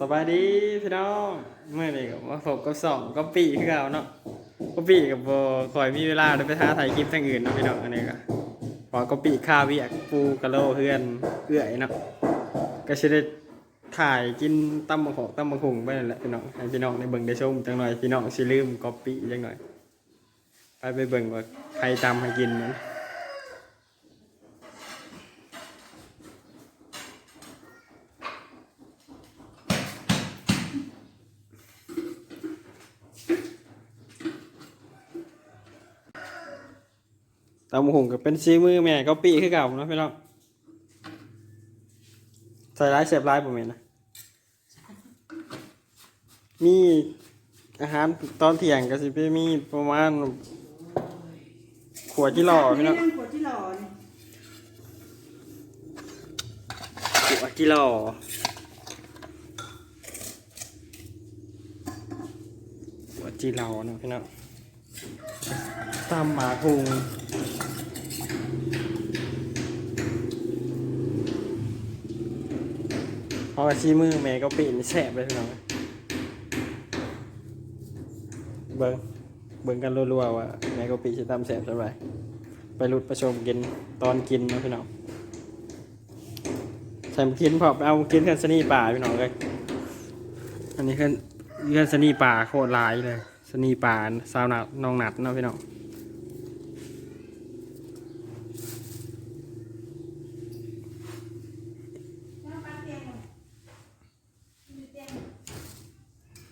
สบายดีพี่น้องเมื่อนี้ก็มาพบกับสองก็ปีคือเก่าเนาะก็ปีกับโบคอยมีเวลาได้ไปท้าถ่ายคลิปทั้งอื่นเนาะพี่น้องอันนี้ก็พอก็ปีข้าวเวียกปูกะโลเพื่อนเอื้อยเนาะก็จะได้ถ่ายกินตำมะขอกตำมะขุงไปนั่นแหละพี่น้องให้พี่น้องได้เบิ่งได้ชมจังหน่อยพี่น้องสิลืมก็ปีจังหน่อย ไปไปเบิ่งว่าใครตำให้กินมัน ตำหุงก็เป็นซีมือแม่ก็ปีคือเก่าเนาะพี่น้องใส่ร้ายเสียบร้ายผมเองนะมีอาหารตอนเที่ยงก็สิไปมีประมาณขวดที่หล่อพี่น้องขวดที่หล่อขวดที่หล่อขวดที่หล่อเนาะพี่น้องตำหมาคุง เพ ราะว่าชี้มือแม่ก็ปีนแสบเลยพี่น้องเบิ้งเบิ้งกันรัวๆว่าแม่ก็ปีจะทำแสบเท่าไหร่ไปรุดประชมกินตอนกินนะพี่น้องใส่กินพอเอากินกันสนีป่าพี่น้องเลยอันนี้คือเรื่องสนีป่าโคตรลายเลยสนีป่าสาวหนัดน้องหนัดนะพี่น้องปัดเตียงหน่อยมีเตียง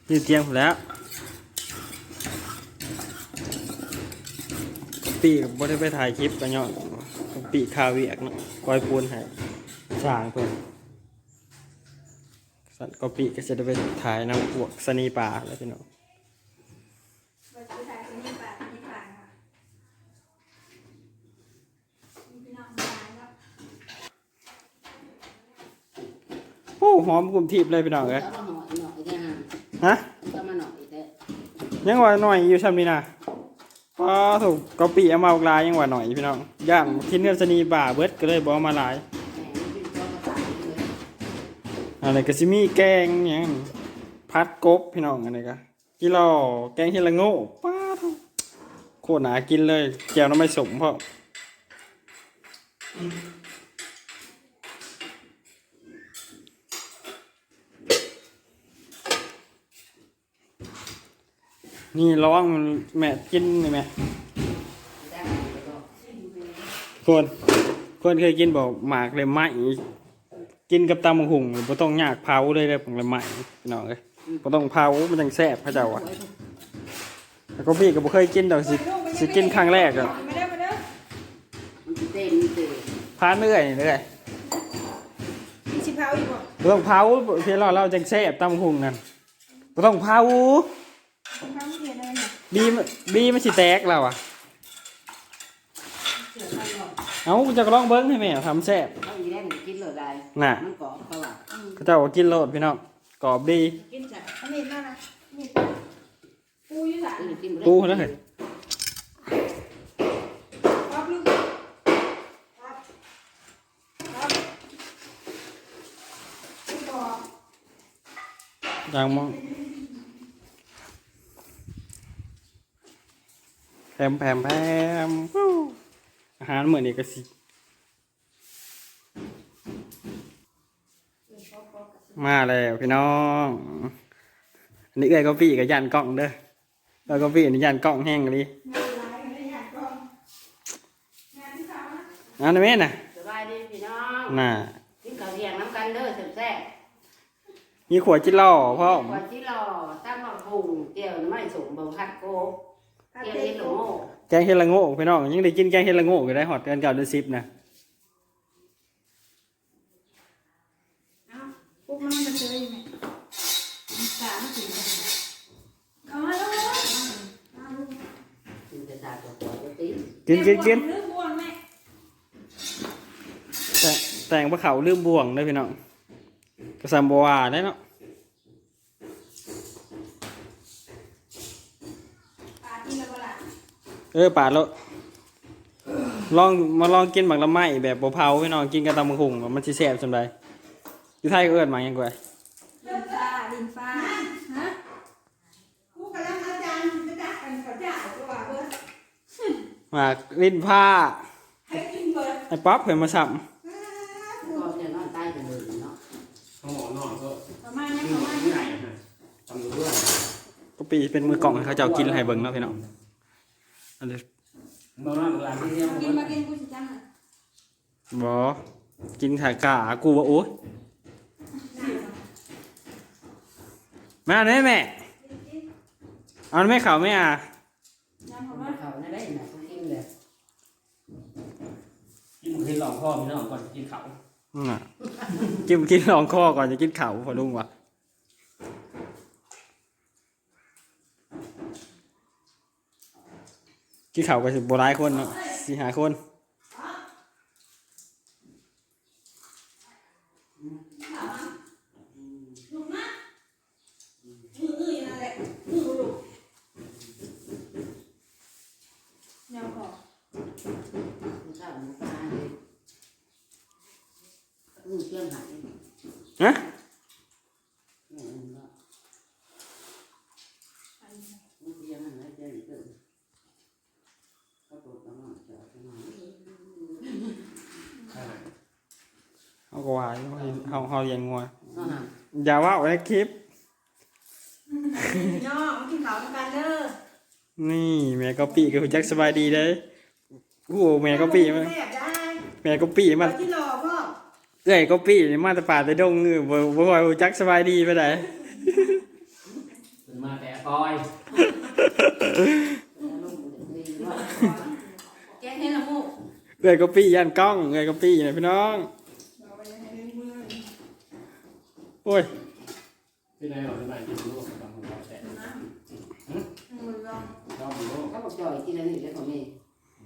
ยืนเตียงผมแล้วปีกบ่ได้ไปถ่ายคลิปกันเนาะปีกคาเวียกเนาะกอยปูนให้สร้างเพิ่นสัตว์ก็ปีก็จะได้ไปถ่ายน้ำพวกสนีป่าแล้วพี่น้องไปถ่ายที่นี่ป่ะที่ผ่านค่ะพี่น้องมาแล้วโอ้หอมกลุ่มทีบเลยพี่น้องเอ้ย ฮะยังว่าหน่อยอยู่ซ้ำนี่นะพอถูกก็ปีเอามาเอาลายยังว่าหน่อยพี่น้องย่านทิ้นเงินสนีป่าเบิดก็เลยบ่เอามาหลายอะไรก็สิมีแกงหยังพัดกบพี่น้องอันนี้ก็กิโลแกงเฮลาโง่ป้าดโคตรหนากินเลยแก้วน้ำไม่สมเพราะ นี่ร้องแม่กินนี่แม่ Ra ngoài rồi. คนคนเคยกินบอกหมากเลยไหมกินกับตำบักหุ่งบ่ต้องยากเผาเลยเลยผมเลยไหมพี่น้องเอ้ยบ่ต้องเผามันจังแซ่บพระเจ้าอะแล้วก็พี่ก็บ่เคยกินดอกสิสิกินครั้งแรกอะไม่ได้ไม่ได้ Nó chỉ tên như thế. พานเรื่อยนี่เรื่อยมีชิพาวอีกบ่บ่ต้องเผาเพียงเราเราจังแซ่บตำบักหุ่งนั่นบ่ต้องเผาชิพา วไม่เรียนอะไรเนี่ยบีมบีมันสิแตกแล้วอะ Sửa sang rồi. เอ้าจะก็ลองเบิ่งให้แม่ทำแซ่บ Có gì đây mình chín rồi đây. Nè. Nó có không ạ? เขาเจ้าก็กินโลดพี่น้องกรอบดีกินจ้ะอันนี้น่ารักนี่ปูอยู่จ้ะ Cái này chín rồi ปู đấy. แล้วเฮ้ยครับลูกครับครับลูกบอกจางมอง แพมแพมแพมฟู้อาหารเหมือนนี้ก็สิมาแล้วพี่น้องอันนี้เอ้ยก็พี่กับยันกล้องเด้อแล้วก็พี่อันนี้ยันกล้องแห้งเลยงานอะไรไม่ได้อยากกองงานที่สามนะอันนี้แม่น่ะ Sửa vai đi thì nó. น่ะ Chín cầu vàng nắm canh đó sửa xe. มีขวดจิล่อพ่อม Còn chỉ lò tao mà hùng kiểu nó mày sủng bầu hạt cô. ถ้า Kiểu เต็ม đi lỗ mộ. แกงเฮดละโง่พี่น้องยังได้กินแกงเฮดละโง่ก็ได้หอดกันเก่าเดือนสิบนะเอ้าพวกมันมันเจอยังไงมันสามสี่เอามาแล้วมาลูก Mình sẽ xài của của cho tí. กินกินกินเรื่องบวงแม่แต่แต่งพระเขาลืมบ่วงได้อพี่น้องกระซัมบัวาได้เนาะ เออปาดแล้ว ลองมาลองกินบักละไม้แบบบ่เผาพี่น้องกินกับตำมักหุ่งมันสิแซ่บจังไดอยู่ไทยก็เอิ้นหมักหยังกว่าดินฟ้าดินฟ้าฮะกูกำลังอาจารย์จะดักกันเขาด่าตัเบิดหมากลิ้นผ้าให้ไอ้ป๊อปเขยมาสับก็ปีเป็นมือกล่องเขาจะกินให้เบิ่งแล้วพี่น้อง นนี้นอนนอนเวลาที่เที่ยงกินมากินกูสิจังอะบ่กินขากากูว่าโอ๊ยมาแม่แม่เอาแม่เขาแม่อะยังผมมาว่าเขาได้ไหนเขากินเลยกินมือหลอกพ่อพี่น้องก่อนกินเขาอืมอะกินกินลองคอก่อนจะกินเขาพอลุงวะ กินเขาก็สิบหลายคนเนาะสี่หาคนลุงนะมือมืออย่างนั้นแหละมือลูกยังพอ มันข้าวมันปลาเลยอือเชื่องหาย ฮะ เนี่ยมันก็มันเพียงอะไรเจ้าอีกเกินเขาปวดกระหม่อมเจาะกระหม่อม เอาก็ว่าอยู่เขาเขาเลี้ยงงัวก็หาอย่าว่าไว้ในคลิป ย่อมากินข้าวกันเด้อนี่แม่ก็ปีกับคุณแจ็คสบายดีเลยโอ้โหแม่ก็ปีมาแซ่บได้แม่ก็ปีมาไปที่รอพ่อเอ้ยก็ปีนี่มาแต่ป่าแต่ดงเออบ่บ่ว่าคุณแจ็คสบายดีไปไหนเป็นมาแต่คอยแกงให้ละมูกเอ้ยก็ปียันกล้องเอ้ยก็ปีนะพี่น้อง โอ้ยที่ไหนหรอที่ไหนกินลูกตามของเราแต่มือลองชอบลูกเขาบอกจ่อยกินอะไรนี่แล้วก็มี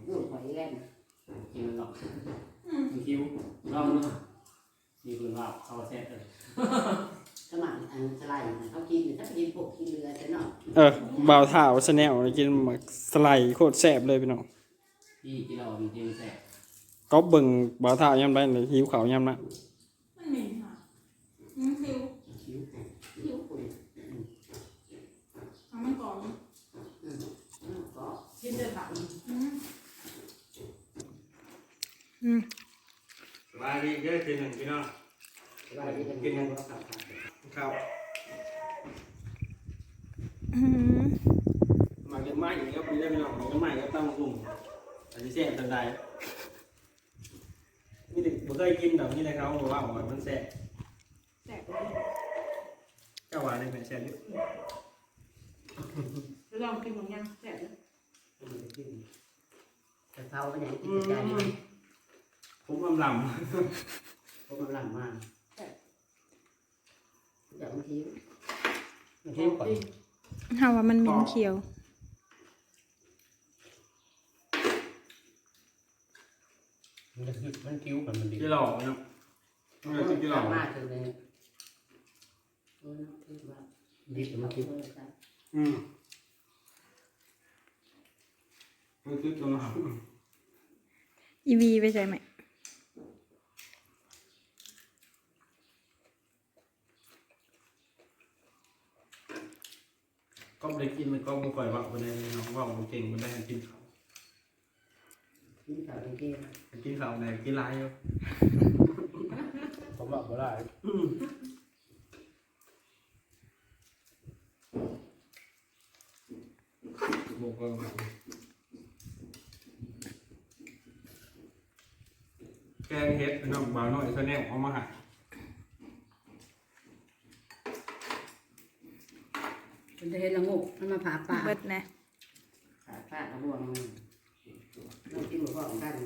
ลูกหอยแล่นกินหรอกมีคิ้วลองดูมีคนว่าเขาแซ่บเลยสมัครอันสไลด์เขากินถ้ากินพวกกินเรือจะเนาะเออบ่าวถ่าวสแนลกินหมักสไลด์โคตรแซ่บเลยพี่น้องพี่กินเรามีกินแซ่บก็เบิ่งบ่าวถ่าวยามใดเลยหิวข้าวยามนะมันเหม็นค่ะมัน คิวคิ้วคิ้วทำมันก่อนก็กินเดือดแบบอืมสบายดีเยอะทีหนึ่งพี่น้องว่าที่เป็นกินแล้วก็ขับครับมาเก็บไม้อีกครับพี่ได้พี่น้องมาเก็บไม้ก็ต้องกลุ่มอันนี้แซ่บทันใดนี่ถึงบ่เคยกินดอกนี่เลยเขาบอกว่าอ๋อมันแซ่บ แซ่บเลยเจ้าว่าได้เป็นแซ่บอยู่ลองกินของยังแซ่บเลยแต่เขาเป็นอย่างกินใจดีผมอำลเขากำลังมากอย่างคิ้วคิ้วก่อนเฮาว่ามันเหม็นเขียวมันจะคือมันคิ้วกันมันดีำที่หลอกเนาะมันก็ที่หลอกมากคือเลย โอ้ยคิ้วว่าดิบมันคิ้วอืมมันคือตัวหลอกอีวีไปใช่ไหมก็ได้กินมันก็บ่ค่อยว่าบ่ได้น้องว่าบ่เก่งบ่ได้กินข้าวคิ้วขาวเก่งกินข้าวไหนกินหลายอยู่ผมบอกว่าได้ บอกว่าแกงเฮ็ดพี่น้องบ่าวน้อยเขาแนวเอามาให้มันจะเห็นละงูมันมาผ่าป่าเบิดนะผ่าป่ากระบวงเรากินหมูกรอบกัน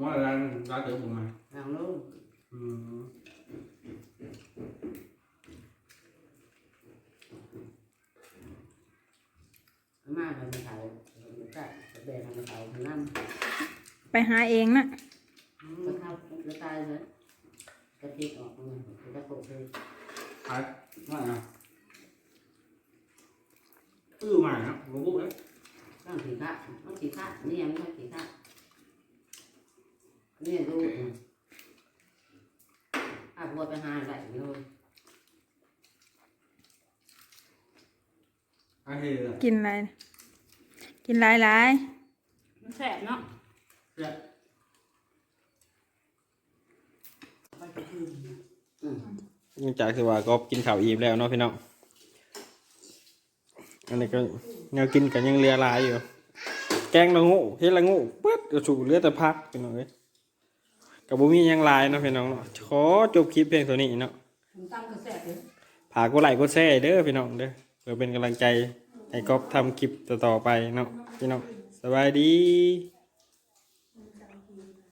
บ่ร้านร้านเต๋อผมมาลองลูก อืม มาทำเขาก็แบ่งทำเขาทำน้ำไปหาเองนะก็เข้าก็ตายเลยกระติกออกมาก็โผล่เลยขายว่าไงอื้อมาครับบ่บุกเลยต้องสีข้าต้องสีข้านี่ยังไม่ต้องสีข้านี่ดูอาบัวไปหาอะไรเลยอันนี้กินอะไร กินหลายหลายมันแสบเนาะเพื่อไปกระทืบอืมหลังจากที่ว่าก็กินข้าวอิ่มแล้วเนาะพี่น้อง อันนี้ก็แนวกินกันยังเหลือหลายอยู่ แกงละงูเฮ็ดละงูปึ๊ดกระสูเหลือแต่พักพี่น้องเอ้ยกับบุมีหยังหลายเนาะพี่น้องเนาะ ขอจบคลิปเพียงเท่านี้เนาะผมตั้งกระแสเลยฝากกดไลค์กดแชร์เด้อพี่น้องเด้อเพื่อเป็นกำลังใจ ให้ก๊อฟทำคลิปต่อๆไปเนาะพี่น้องสบายดี